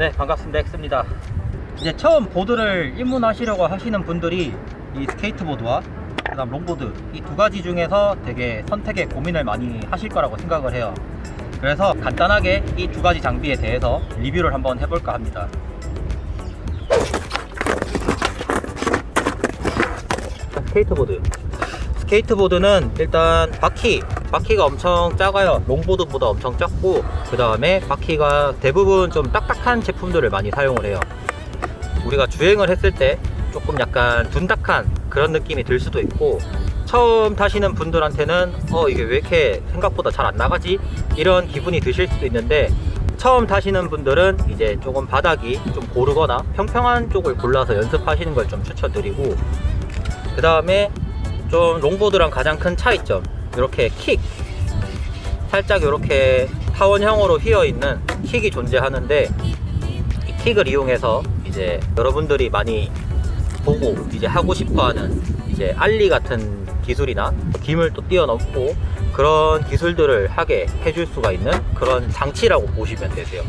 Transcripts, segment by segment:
네 반갑습니다. 엑스입니다. 이제 처음 보드를 입문하시려고 하시는 분들이 이 스케이트보드와 그 다음 롱보드 이 두 가지 중에서 되게 선택에 고민을 많이 하실 거라고 생각을 해요. 그래서 간단하게 이 두 가지 장비에 대해서 리뷰를 한번 해볼까 합니다. 스케이트보드. 스케이트보드는 일단 바퀴 바퀴가 엄청 작아요. 롱보드보다 엄청 작고 그 다음에 바퀴가 대부분 좀 딱딱한 제품들을 많이 사용을 해요. 우리가 주행을 했을 때 조금 약간 둔탁한 그런 느낌이 들 수도 있고 처음 타시는 분들한테는 어 이게 왜 이렇게 생각보다 잘 안 나가지? 이런 기분이 드실 수도 있는데 처음 타시는 분들은 이제 조금 바닥이 좀 고르거나 평평한 쪽을 골라서 연습하시는 걸 좀 추천드리고 그 다음에 좀 롱보드랑 가장 큰 차이점 이렇게 킥 살짝 이렇게 타원형으로 휘어 있는 킥이 존재하는데 이 킥을 이용해서 이제 여러분들이 많이 보고 이제 하고 싶어하는 이제 알리 같은 기술이나 김을 또 뛰어넘고 그런 기술들을 하게 해줄 수가 있는 그런 장치라고 보시면 되세요.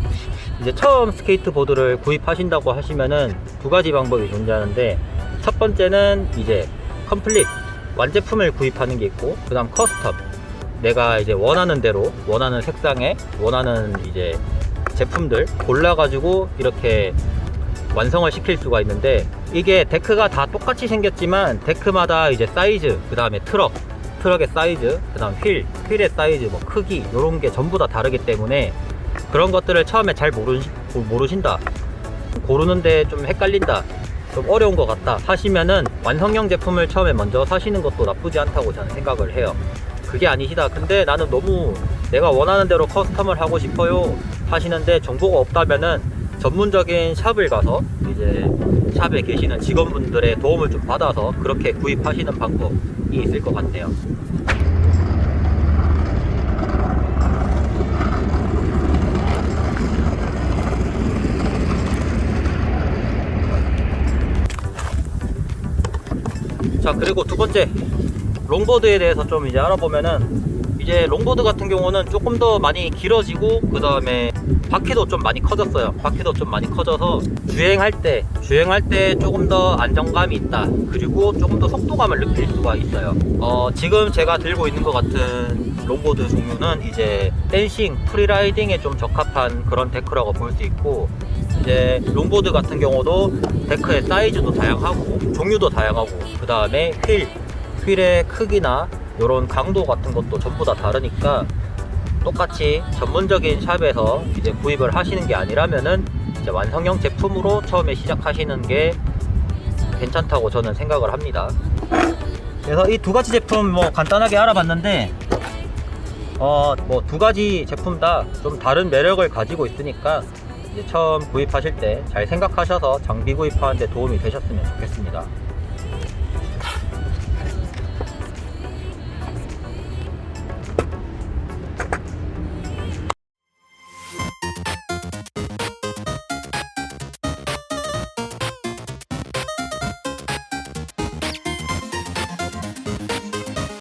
이제 처음 스케이트보드를 구입하신다고 하시면은 두 가지 방법이 존재하는데 첫 번째는 이제 컴플릿 완제품을 구입하는 게 있고 그다음 커스텀. 내가 이제 원하는 대로 원하는 색상에 원하는 이제 제품들 골라가지고 이렇게 완성을 시킬 수가 있는데 이게 데크가 다 똑같이 생겼지만 데크마다 이제 사이즈 그 다음에 트럭 트럭의 사이즈 그 다음 휠 휠의 사이즈 뭐 크기 이런 게 전부 다 다르기 때문에 그런 것들을 처음에 잘 모르, 모르신다. 고르는데 좀 헷갈린다 좀 어려운 것 같다 하시면은 완성형 제품을 처음에 먼저 사시는 것도 나쁘지 않다고 저는 생각을 해요. 그게 아니시다. 근데 나는 너무 내가 원하는 대로 커스텀을 하고 싶어요 하시는데 정보가 없다면은 전문적인 샵을 가서 이제 샵에 계시는 직원분들의 도움을 좀 받아서 그렇게 구입하시는 방법이 있을 것 같네요 자 그리고 두 번째 롱보드에 대해서 좀 이제 알아보면은 이제 롱보드 같은 경우는 조금 더 많이 길어지고 그 다음에 바퀴도 좀 많이 커졌어요. 바퀴도 좀 많이 커져서 주행할 때 주행할 때 조금 더 안정감이 있다. 그리고 조금 더 속도감을 느낄 수가 있어요. 어, 지금 제가 들고 있는 것 같은 롱보드 종류는 이제 댄싱 프리라이딩에 좀 적합한 그런 데크라고 볼 수 있고 이제 롱보드 같은 경우도 데크의 사이즈도 다양하고 종류도 다양하고 그 다음에 휠 휠의 크기나 이런 강도 같은 것도 전부 다 다르니까 똑같이 전문적인 샵에서 이제 구입을 하시는 게 아니라면은 이제 완성형 제품으로 처음에 시작하시는 게 괜찮다고 저는 생각을 합니다. 그래서 이 두 가지 제품 뭐 간단하게 알아봤는데 어 뭐 두 가지 제품 다 좀 다른 매력을 가지고 있으니까 이제 처음 구입하실 때 잘 생각하셔서 장비 구입하는데 도움이 되셨으면 좋겠습니다.